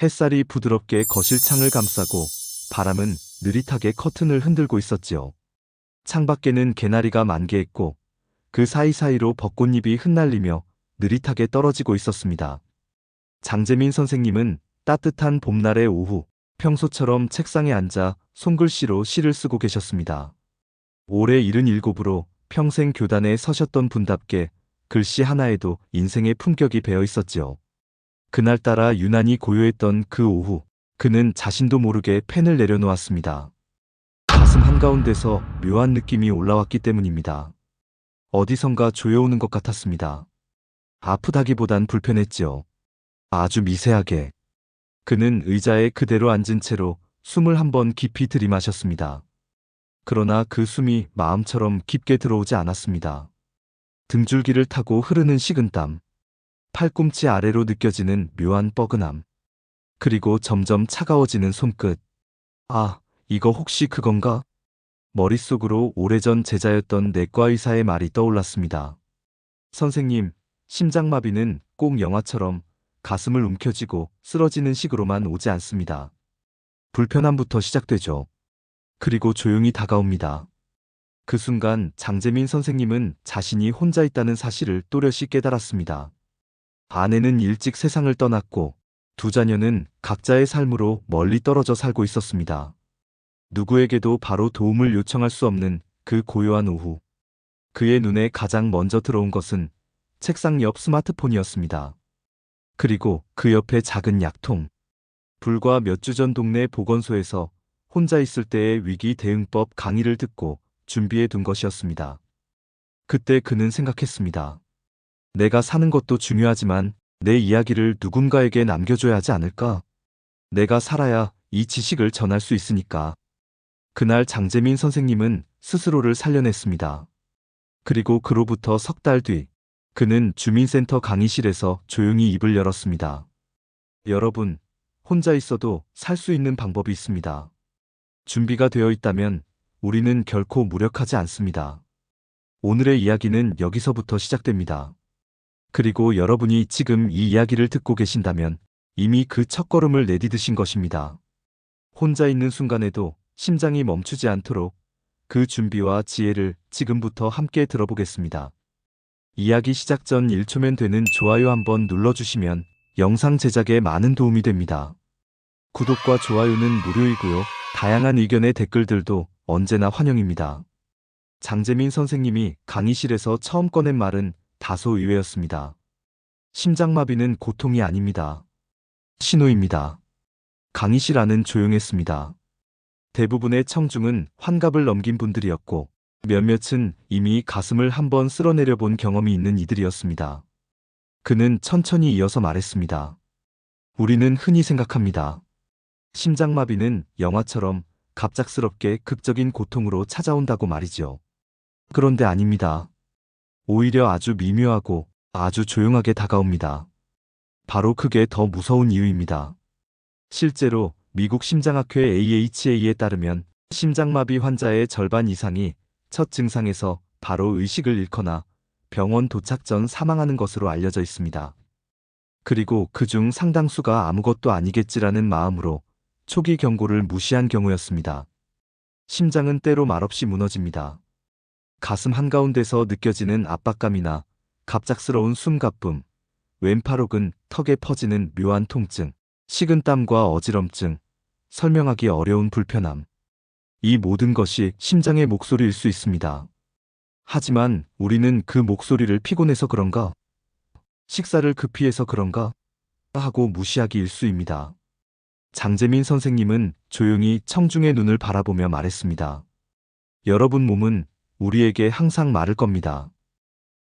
햇살이 부드럽게 거실 창을 감싸고 바람은 느릿하게 커튼을 흔들고 있었지요. 창밖에는 개나리가 만개했고 그 사이사이로 벚꽃잎이 흩날리며 느릿하게 떨어지고 있었습니다. 장재민 선생님은 따뜻한 봄날의 오후 평소처럼 책상에 앉아 손글씨로 시를 쓰고 계셨습니다. 올해 77으로 평생 교단에 서셨던 분답게 글씨 하나에도 인생의 품격이 배어 있었지요. 그날따라 유난히 고요했던 그 오후, 그는 자신도 모르게 펜을 내려놓았습니다. 가슴 한가운데서 묘한 느낌이 올라왔기 때문입니다. 어디선가 조여오는 것 같았습니다. 아프다기보단 불편했지요. 아주 미세하게. 그는 의자에 그대로 앉은 채로 숨을 한번 깊이 들이마셨습니다. 그러나 그 숨이 마음처럼 깊게 들어오지 않았습니다. 등줄기를 타고 흐르는 식은 땀, 팔꿈치 아래로 느껴지는 묘한 뻐근함, 그리고 점점 차가워지는 손끝. 아, 이거 혹시 그건가? 머릿속으로 오래전 제자였던 내과 의사의 말이 떠올랐습니다. 선생님, 심장마비는 꼭 영화처럼 가슴을 움켜쥐고 쓰러지는 식으로만 오지 않습니다. 불편함부터 시작되죠. 그리고 조용히 다가옵니다. 그 순간 장재민 선생님은 자신이 혼자 있다는 사실을 또렷이 깨달았습니다. 아내는 일찍 세상을 떠났고 두 자녀는 각자의 삶으로 멀리 떨어져 살고 있었습니다. 누구에게도 바로 도움을 요청할 수 없는 그 고요한 오후. 그의 눈에 가장 먼저 들어온 것은 책상 옆 스마트폰이었습니다. 그리고 그 옆에 작은 약통. 불과 몇 주 전 동네 보건소에서 혼자 있을 때의 위기 대응법 강의를 듣고 준비해 둔 것이었습니다. 그때 그는 생각했습니다. 내가 사는 것도 중요하지만 내 이야기를 누군가에게 남겨줘야 하지 않을까? 내가 살아야 이 지식을 전할 수 있으니까. 그날 장재민 선생님은 스스로를 살려냈습니다. 그리고 그로부터 석 달 뒤, 그는 주민센터 강의실에서 조용히 입을 열었습니다. 여러분, 혼자 있어도 살 수 있는 방법이 있습니다. 준비가 되어 있다면 우리는 결코 무력하지 않습니다. 오늘의 이야기는 여기서부터 시작됩니다. 그리고 여러분이 지금 이 이야기를 듣고 계신다면 이미 그 첫걸음을 내디드신 것입니다. 혼자 있는 순간에도 심장이 멈추지 않도록 그 준비와 지혜를 지금부터 함께 들어보겠습니다. 이야기 시작 전 1초면 되는 좋아요 한번 눌러주시면 영상 제작에 많은 도움이 됩니다. 구독과 좋아요는 무료이고요. 다양한 의견의 댓글들도 언제나 환영입니다. 장재민 선생님이 강의실에서 처음 꺼낸 말은 다소 의외였습니다. 심장마비는 고통이 아닙니다. 신호입니다. 강의실 안은 조용했습니다. 대부분의 청중은 환갑을 넘긴 분들이었고 몇몇은 이미 가슴을 한번 쓸어내려 본 경험이 있는 이들이었습니다. 그는 천천히 이어서 말했습니다. 우리는 흔히 생각합니다. 심장마비는 영화처럼 갑작스럽게 극적인 고통으로 찾아온다고 말이지요. 그런데 아닙니다. 오히려 아주 미묘하고 아주 조용하게 다가옵니다. 바로 그게 더 무서운 이유입니다. 실제로 미국 심장학회 AHA에 따르면 심장마비 환자의 절반 이상이 첫 증상에서 바로 의식을 잃거나 병원 도착 전 사망하는 것으로 알려져 있습니다. 그리고 그 중 상당수가 아무것도 아니겠지라는 마음으로 초기 경고를 무시한 경우였습니다. 심장은 때로 말없이 무너집니다. 가슴 한가운데서 느껴지는 압박감이나 갑작스러운 숨가쁨, 왼팔 혹은 턱에 퍼지는 묘한 통증, 식은땀과 어지럼증, 설명하기 어려운 불편함. 이 모든 것이 심장의 목소리일 수 있습니다. 하지만 우리는 그 목소리를 피곤해서 그런가? 식사를 급히 해서 그런가? 하고 무시하기 일수입니다. 장재민 선생님은 조용히 청중의 눈을 바라보며 말했습니다. 여러분 몸은 우리에게 항상 말을 겁니다.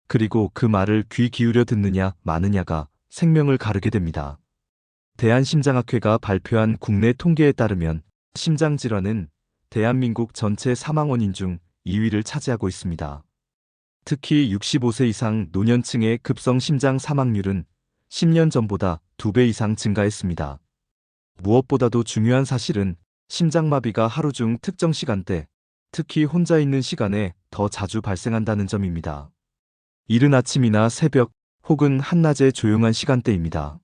그리고 그 말을 귀 기울여 듣느냐 마느냐가 생명을 가르게 됩니다. 대한심장학회가 발표한 국내 통계에 따르면 심장질환은 대한민국 전체 사망 원인 중 2위를 차지하고 있습니다. 특히 65세 이상 노년층의 급성 심장 사망률은 10년 전보다 2배 이상 증가했습니다. 무엇보다도 중요한 사실은 심장마비가 하루 중 특정 시간대, 특히 혼자 있는 시간에 더 자주 발생한다는 점입니다. 이른 아침이나 새벽 혹은 한낮의 조용한 시간대입니다.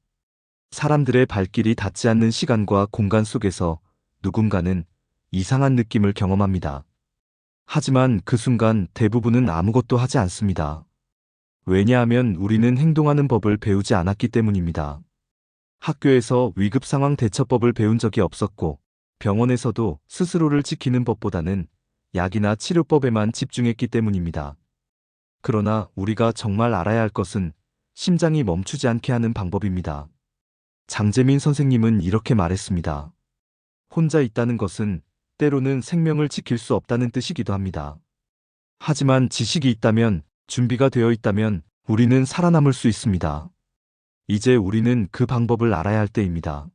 사람들의 발길이 닿지 않는 시간과 공간 속에서 누군가는 이상한 느낌을 경험합니다. 하지만 그 순간 대부분은 아무것도 하지 않습니다. 왜냐하면 우리는 행동하는 법을 배우지 않았기 때문입니다. 학교에서 위급 상황 대처법을 배운 적이 없었고, 병원에서도 스스로를 지키는 법보다는 약이나 치료법에만 집중했기 때문입니다. 그러나 우리가 정말 알아야 할 것은 심장이 멈추지 않게 하는 방법입니다. 장재민 선생님은 이렇게 말했습니다. 혼자 있다는 것은 때로는 생명을 지킬 수 없다는 뜻이기도 합니다. 하지만 지식이 있다면, 준비가 되어 있다면 우리는 살아남을 수 있습니다. 이제 우리는 그 방법을 알아야 할 때입니다.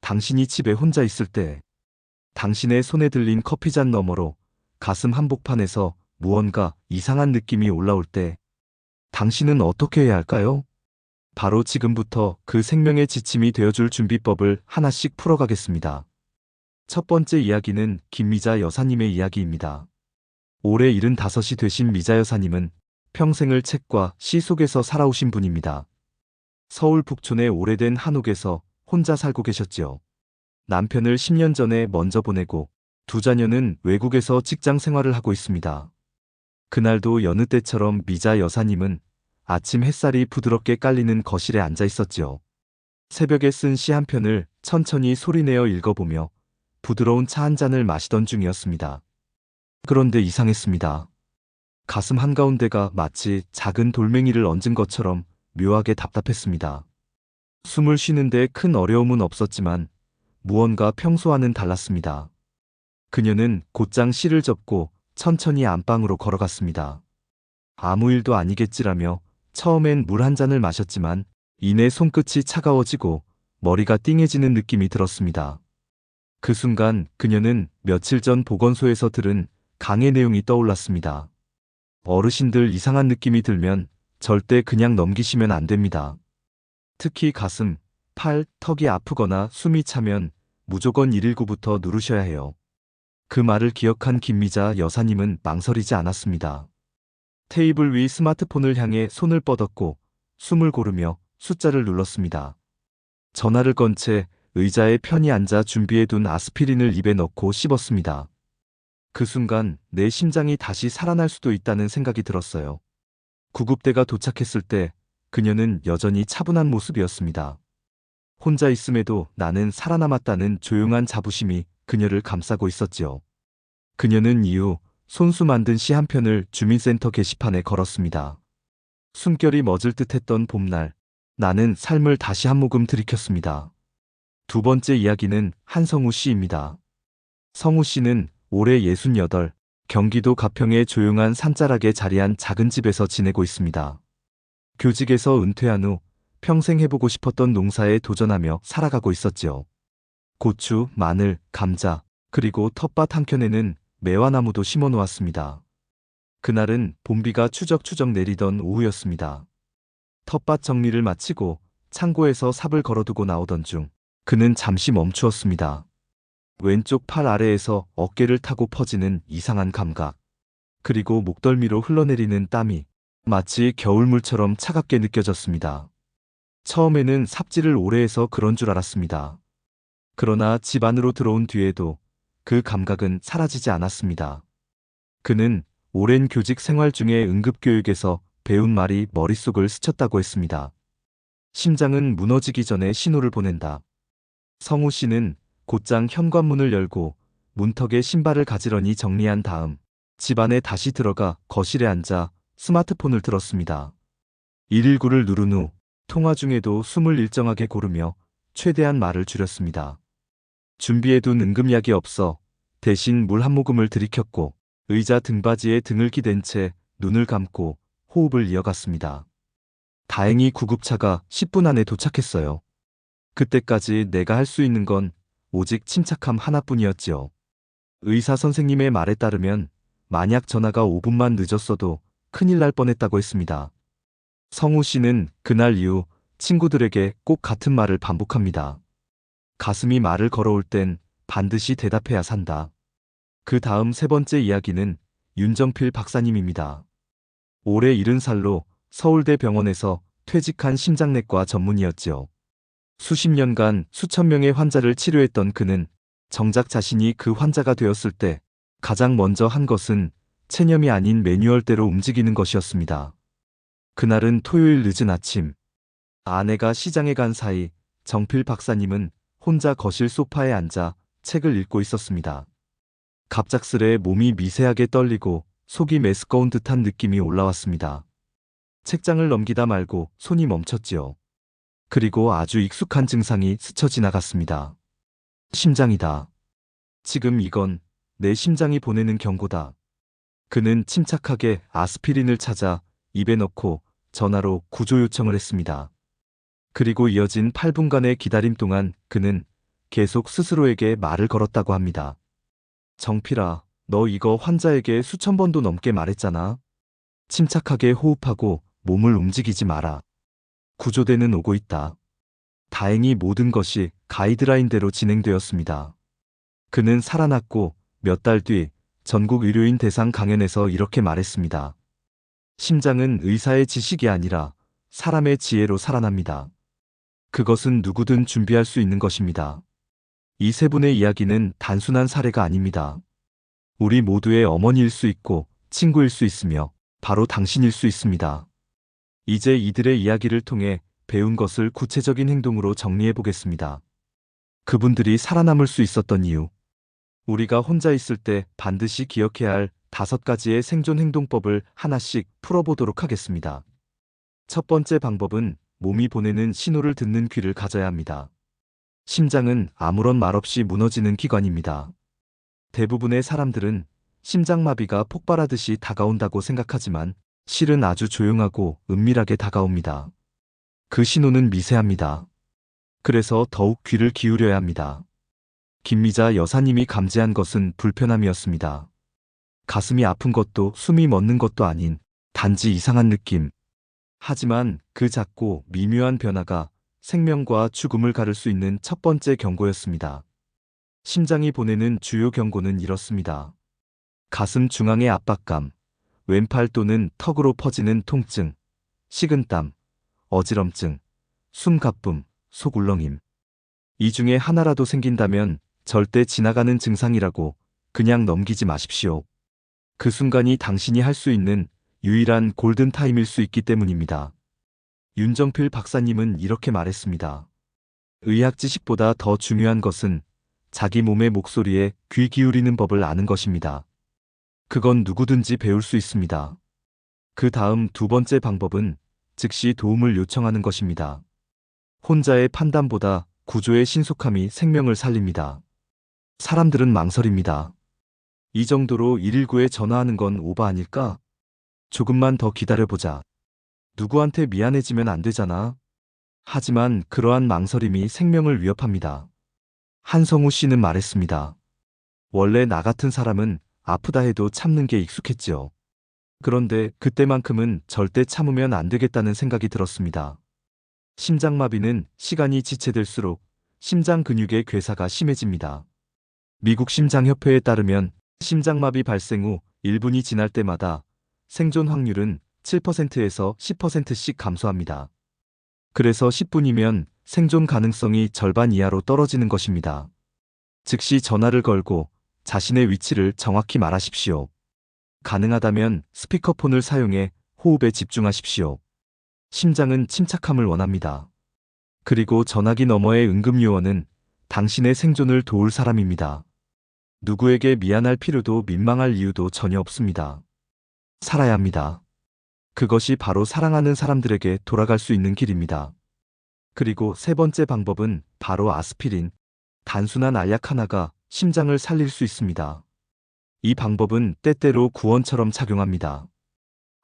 당신이 집에 혼자 있을 때, 당신의 손에 들린 커피잔 너머로 가슴 한복판에서 무언가 이상한 느낌이 올라올 때, 당신은 어떻게 해야 할까요? 바로 지금부터 그 생명의 지침이 되어줄 준비법을 하나씩 풀어가겠습니다. 첫 번째 이야기는 김미자 여사님의 이야기입니다. 올해 75이 되신 미자 여사님은 평생을 책과 시 속에서 살아오신 분입니다. 서울 북촌의 오래된 한옥에서 혼자 살고 계셨지요. 남편을 10년 전에 먼저 보내고 두 자녀는 외국에서 직장 생활을 하고 있습니다. 그날도 여느 때처럼 미자 여사님은 아침 햇살이 부드럽게 깔리는 거실에 앉아 있었지요. 새벽에 쓴 시 한 편을 천천히 소리내어 읽어보며 부드러운 차 한 잔을 마시던 중이었습니다. 그런데 이상했습니다. 가슴 한가운데가 마치 작은 돌멩이를 얹은 것처럼 묘하게 답답했습니다. 숨을 쉬는데 큰 어려움은 없었지만 무언가 평소와는 달랐습니다. 그녀는 곧장 시를 접고 천천히 안방으로 걸어갔습니다. 아무 일도 아니겠지라며 처음엔 물 한 잔을 마셨지만 이내 손끝이 차가워지고 머리가 띵해지는 느낌이 들었습니다. 그 순간 그녀는 며칠 전 보건소에서 들은 강의 내용이 떠올랐습니다. 어르신들 이상한 느낌이 들면 절대 그냥 넘기시면 안 됩니다. 특히 가슴, 팔, 턱이 아프거나 숨이 차면 무조건 119부터 누르셔야 해요. 그 말을 기억한 김미자 여사님은 망설이지 않았습니다. 테이블 위 스마트폰을 향해 손을 뻗었고 숨을 고르며 숫자를 눌렀습니다. 전화를 건 채 의자에 편히 앉아 준비해둔 아스피린을 입에 넣고 씹었습니다. 그 순간 내 심장이 다시 살아날 수도 있다는 생각이 들었어요. 구급대가 도착했을 때 그녀는 여전히 차분한 모습이었습니다. 혼자 있음에도 나는 살아남았다는 조용한 자부심이 그녀를 감싸고 있었지요. 그녀는 이후 손수 만든 시 한 편을 주민센터 게시판에 걸었습니다. 숨결이 멎을 듯했던 봄날, 나는 삶을 다시 한 모금 들이켰습니다. 두 번째 이야기는 한성우 씨입니다. 성우 씨는 올해 68, 경기도 가평의 조용한 산자락에 자리한 작은 집에서 지내고 있습니다. 교직에서 은퇴한 후 평생 해보고 싶었던 농사에 도전하며 살아가고 있었지요. 고추, 마늘, 감자, 그리고 텃밭 한켠에는 매화나무도 심어 놓았습니다. 그날은 봄비가 추적추적 내리던 오후였습니다. 텃밭 정리를 마치고 창고에서 삽을 걸어두고 나오던 중 그는 잠시 멈추었습니다. 왼쪽 팔 아래에서 어깨를 타고 퍼지는 이상한 감각, 그리고 목덜미로 흘러내리는 땀이 마치 겨울물처럼 차갑게 느껴졌습니다. 처음에는 삽질을 오래 해서 그런 줄 알았습니다. 그러나 집 안으로 들어온 뒤에도 그 감각은 사라지지 않았습니다. 그는 오랜 교직 생활 중에 응급교육에서 배운 말이 머릿속을 스쳤다고 했습니다. 심장은 무너지기 전에 신호를 보낸다. 성우 씨는 곧장 현관문을 열고 문턱에 신발을 가지런히 정리한 다음 집 안에 다시 들어가 거실에 앉아 스마트폰을 들었습니다. 119를 누른 후 통화 중에도 숨을 일정하게 고르며 최대한 말을 줄였습니다. 준비해둔 응급약이 없어 대신 물 한 모금을 들이켰고 의자 등받이에 등을 기댄 채 눈을 감고 호흡을 이어갔습니다. 다행히 구급차가 10분 안에 도착했어요. 그때까지 내가 할 수 있는 건 오직 침착함 하나뿐이었지요. 의사 선생님의 말에 따르면 만약 전화가 5분만 늦었어도 큰일 날 뻔했다고 했습니다. 성우 씨는 그날 이후 친구들에게 꼭 같은 말을 반복합니다. 가슴이 말을 걸어올 땐 반드시 대답해야 산다. 그 다음 세 번째 이야기는 윤정필 박사님입니다. 올해 70살로 서울대 병원에서 퇴직한 심장내과 전문의였지요. 수십 년간 수천 명의 환자를 치료했던 그는 정작 자신이 그 환자가 되었을 때 가장 먼저 한 것은 체념이 아닌 매뉴얼대로 움직이는 것이었습니다. 그날은 토요일 늦은 아침. 아내가 시장에 간 사이 정필 박사님은 혼자 거실 소파에 앉아 책을 읽고 있었습니다. 갑작스레 몸이 미세하게 떨리고 속이 메스꺼운 듯한 느낌이 올라왔습니다. 책장을 넘기다 말고 손이 멈췄지요. 그리고 아주 익숙한 증상이 스쳐 지나갔습니다. 심장이다. 지금 이건 내 심장이 보내는 경고다. 그는 침착하게 아스피린을 찾아 입에 넣고 전화로 구조 요청을 했습니다. 그리고 이어진 8분간의 기다림 동안 그는 계속 스스로에게 말을 걸었다고 합니다. 정필아, 너 이거 환자에게 수천 번도 넘게 말했잖아. 침착하게 호흡하고 몸을 움직이지 마라. 구조대는 오고 있다. 다행히 모든 것이 가이드라인대로 진행되었습니다. 그는 살아났고 몇 달 뒤 전국 의료인 대상 강연에서 이렇게 말했습니다. 심장은 의사의 지식이 아니라 사람의 지혜로 살아납니다. 그것은 누구든 준비할 수 있는 것입니다. 이 세 분의 이야기는 단순한 사례가 아닙니다. 우리 모두의 어머니일 수 있고 친구일 수 있으며 바로 당신일 수 있습니다. 이제 이들의 이야기를 통해 배운 것을 구체적인 행동으로 정리해 보겠습니다. 그분들이 살아남을 수 있었던 이유. 우리가 혼자 있을 때 반드시 기억해야 할 다섯 가지의 생존 행동법을 하나씩 풀어보도록 하겠습니다. 첫 번째 방법은 몸이 보내는 신호를 듣는 귀를 가져야 합니다. 심장은 아무런 말 없이 무너지는 기관입니다. 대부분의 사람들은 심장마비가 폭발하듯이 다가온다고 생각하지만 실은 아주 조용하고 은밀하게 다가옵니다. 그 신호는 미세합니다. 그래서 더욱 귀를 기울여야 합니다. 김미자 여사님이 감지한 것은 불편함이었습니다. 가슴이 아픈 것도 숨이 멎는 것도 아닌 단지 이상한 느낌. 하지만 그 작고 미묘한 변화가 생명과 죽음을 가를 수 있는 첫 번째 경고였습니다. 심장이 보내는 주요 경고는 이렇습니다. 가슴 중앙의 압박감, 왼팔 또는 턱으로 퍼지는 통증, 식은땀, 어지럼증, 숨 가쁨, 속 울렁임. 이 중에 하나라도 생긴다면 절대 지나가는 증상이라고 그냥 넘기지 마십시오. 그 순간이 당신이 할 수 있는 유일한 골든타임일 수 있기 때문입니다. 윤정필 박사님은 이렇게 말했습니다. 의학 지식보다 더 중요한 것은 자기 몸의 목소리에 귀 기울이는 법을 아는 것입니다. 그건 누구든지 배울 수 있습니다. 그 다음 두 번째 방법은 즉시 도움을 요청하는 것입니다. 혼자의 판단보다 구조의 신속함이 생명을 살립니다. 사람들은 망설입니다. 이 정도로 119에 전화하는 건 오바 아닐까? 조금만 더 기다려보자. 누구한테 미안해지면 안 되잖아. 하지만 그러한 망설임이 생명을 위협합니다. 한성우 씨는 말했습니다. 원래 나 같은 사람은 아프다 해도 참는 게 익숙했지요. 그런데 그때만큼은 절대 참으면 안 되겠다는 생각이 들었습니다. 심장마비는 시간이 지체될수록 심장 근육의 괴사가 심해집니다. 미국 심장협회에 따르면 심장마비 발생 후 1분이 지날 때마다 생존 확률은 7%에서 10%씩 감소합니다. 그래서 10분이면 생존 가능성이 절반 이하로 떨어지는 것입니다. 즉시 전화를 걸고 자신의 위치를 정확히 말하십시오. 가능하다면 스피커폰을 사용해 호흡에 집중하십시오. 심장은 침착함을 원합니다. 그리고 전화기 너머의 응급요원은 당신의 생존을 도울 사람입니다. 누구에게 미안할 필요도 민망할 이유도 전혀 없습니다. 살아야 합니다. 그것이 바로 사랑하는 사람들에게 돌아갈 수 있는 길입니다. 그리고 세 번째 방법은 바로 아스피린. 단순한 알약 하나가 심장을 살릴 수 있습니다. 이 방법은 때때로 구원처럼 작용합니다.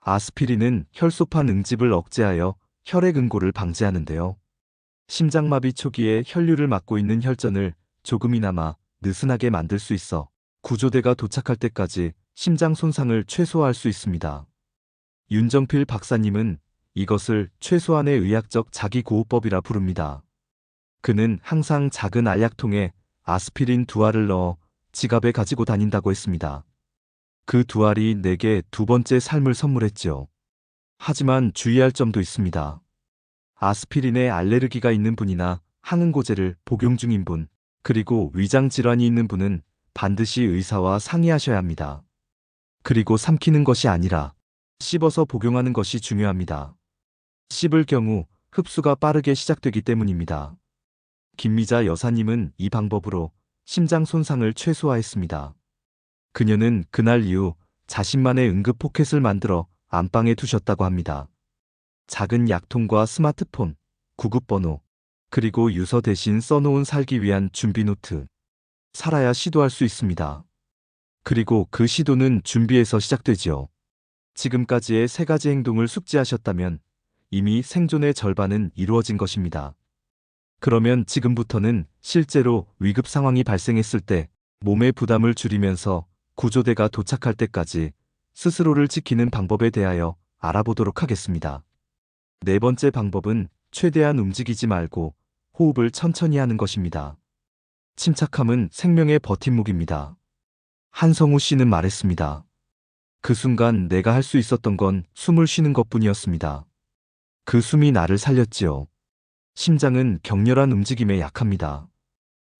아스피린은 혈소판 응집을 억제하여 혈액 응고를 방지하는데요. 심장마비 초기에 혈류를 막고 있는 혈전을 조금이나마 느슨하게 만들 수 있어 구조대가 도착할 때까지 심장 손상을 최소화할 수 있습니다. 윤정필 박사님은 이것을 최소한의 의학적 자기구호법이라 부릅니다. 그는 항상 작은 알약통에 아스피린 두 알을 넣어 지갑에 가지고 다닌다고 했습니다. 그 두 알이 내게 두 번째 삶을 선물했지요. 하지만 주의할 점도 있습니다. 아스피린에 알레르기가 있는 분이나 항응고제를 복용 중인 분, 그리고 위장 질환이 있는 분은 반드시 의사와 상의하셔야 합니다. 그리고 삼키는 것이 아니라 씹어서 복용하는 것이 중요합니다. 씹을 경우 흡수가 빠르게 시작되기 때문입니다. 김미자 여사님은 이 방법으로 심장 손상을 최소화했습니다. 그녀는 그날 이후 자신만의 응급 포켓을 만들어 안방에 두셨다고 합니다. 작은 약통과 스마트폰, 구급번호, 그리고 유서 대신 써놓은 살기 위한 준비 노트. 살아야 시도할 수 있습니다. 그리고 그 시도는 준비에서 시작되지요. 지금까지의 세 가지 행동을 숙지하셨다면 이미 생존의 절반은 이루어진 것입니다. 그러면 지금부터는 실제로 위급 상황이 발생했을 때 몸의 부담을 줄이면서 구조대가 도착할 때까지 스스로를 지키는 방법에 대하여 알아보도록 하겠습니다. 네 번째 방법은 최대한 움직이지 말고 호흡을 천천히 하는 것입니다. 침착함은 생명의 버팀목입니다. 한성우 씨는 말했습니다. 그 순간 내가 할 수 있었던 건 숨을 쉬는 것 뿐이었습니다. 그 숨이 나를 살렸지요. 심장은 격렬한 움직임에 약합니다.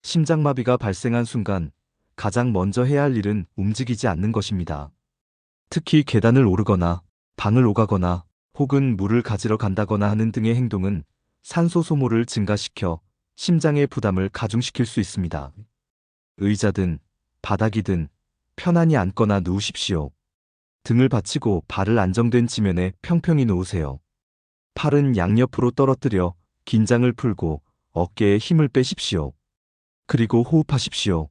심장마비가 발생한 순간 가장 먼저 해야 할 일은 움직이지 않는 것입니다. 특히 계단을 오르거나 방을 오가거나 혹은 물을 가지러 간다거나 하는 등의 행동은 산소 소모를 증가시켜 심장의 부담을 가중시킬 수 있습니다. 의자든 바닥이든 편안히 앉거나 누우십시오. 등을 받치고 발을 안정된 지면에 평평히 놓으세요. 팔은 양옆으로 떨어뜨려 긴장을 풀고 어깨에 힘을 빼십시오. 그리고 호흡하십시오.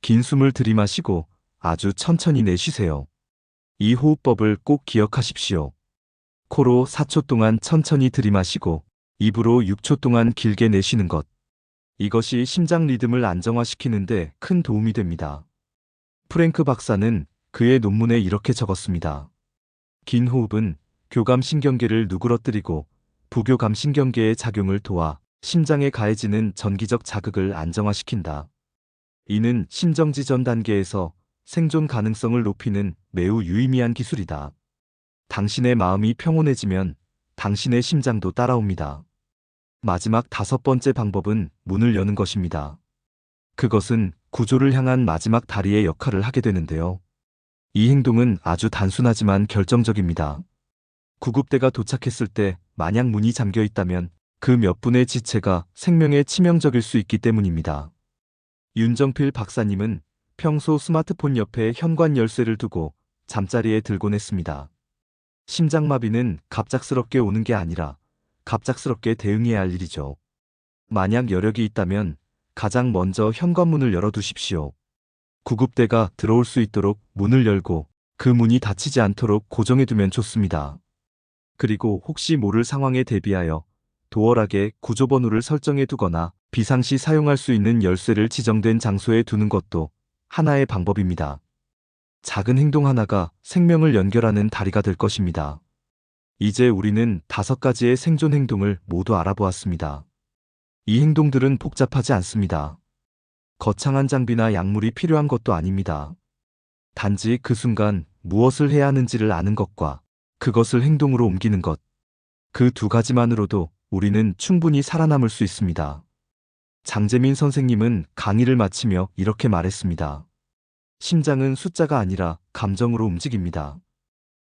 긴 숨을 들이마시고 아주 천천히 내쉬세요. 이 호흡법을 꼭 기억하십시오. 코로 4초 동안 천천히 들이마시고 입으로 6초 동안 길게 내쉬는 것. 이것이 심장 리듬을 안정화시키는데 큰 도움이 됩니다. 프랭크 박사는 그의 논문에 이렇게 적었습니다. 긴 호흡은 교감 신경계를 누그러뜨리고 부교감 신경계의 작용을 도와 심장에 가해지는 전기적 자극을 안정화시킨다. 이는 심정지 전 단계에서 생존 가능성을 높이는 매우 유의미한 기술이다. 당신의 마음이 평온해지면 당신의 심장도 따라옵니다. 마지막 다섯 번째 방법은 문을 여는 것입니다. 그것은 구조를 향한 마지막 다리의 역할을 하게 되는데요. 이 행동은 아주 단순하지만 결정적입니다. 구급대가 도착했을 때 만약 문이 잠겨 있다면 그 몇 분의 지체가 생명에 치명적일 수 있기 때문입니다. 윤정필 박사님은 평소 스마트폰 옆에 현관 열쇠를 두고 잠자리에 들곤 했습니다. 심장마비는 갑작스럽게 오는 게 아니라 갑작스럽게 대응해야 할 일이죠. 만약 여력이 있다면 가장 먼저 현관문을 열어두십시오. 구급대가 들어올 수 있도록 문을 열고 그 문이 닫히지 않도록 고정해두면 좋습니다. 그리고 혹시 모를 상황에 대비하여 도어락에 구조번호를 설정해 두거나 비상시 사용할 수 있는 열쇠를 지정된 장소에 두는 것도 하나의 방법입니다. 작은 행동 하나가 생명을 연결하는 다리가 될 것입니다. 이제 우리는 다섯 가지의 생존 행동을 모두 알아보았습니다. 이 행동들은 복잡하지 않습니다. 거창한 장비나 약물이 필요한 것도 아닙니다. 단지 그 순간 무엇을 해야 하는지를 아는 것과 그것을 행동으로 옮기는 것. 그 두 가지만으로도 우리는 충분히 살아남을 수 있습니다. 장재민 선생님은 강의를 마치며 이렇게 말했습니다. 심장은 숫자가 아니라 감정으로 움직입니다.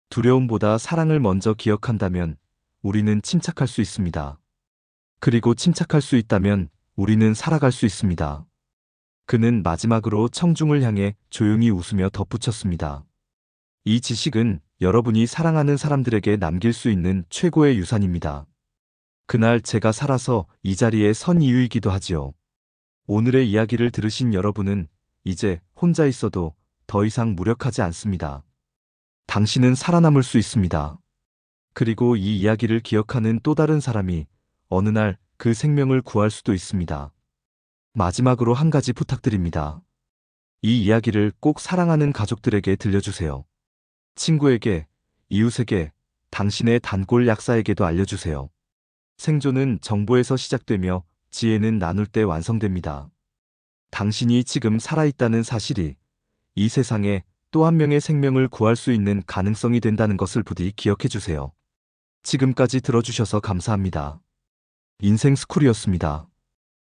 두려움보다 사랑을 먼저 기억한다면 우리는 침착할 수 있습니다. 그리고 침착할 수 있다면 우리는 살아갈 수 있습니다. 그는 마지막으로 청중을 향해 조용히 웃으며 덧붙였습니다. 이 지식은 여러분이 사랑하는 사람들에게 남길 수 있는 최고의 유산입니다. 그날 제가 살아서 이 자리에 선 이유이기도 하지요. 오늘의 이야기를 들으신 여러분은 이제 혼자 있어도 더 이상 무력하지 않습니다. 당신은 살아남을 수 있습니다. 그리고 이 이야기를 기억하는 또 다른 사람이 어느 날 그 생명을 구할 수도 있습니다. 마지막으로 한 가지 부탁드립니다. 이 이야기를 꼭 사랑하는 가족들에게 들려주세요. 친구에게, 이웃에게, 당신의 단골 약사에게도 알려주세요. 생존은 정보에서 시작되며 지혜는 나눌 때 완성됩니다. 당신이 지금 살아있다는 사실이 이 세상에 또 한 명의 생명을 구할 수 있는 가능성이 된다는 것을 부디 기억해 주세요. 지금까지 들어주셔서 감사합니다. 인생 스쿨이었습니다.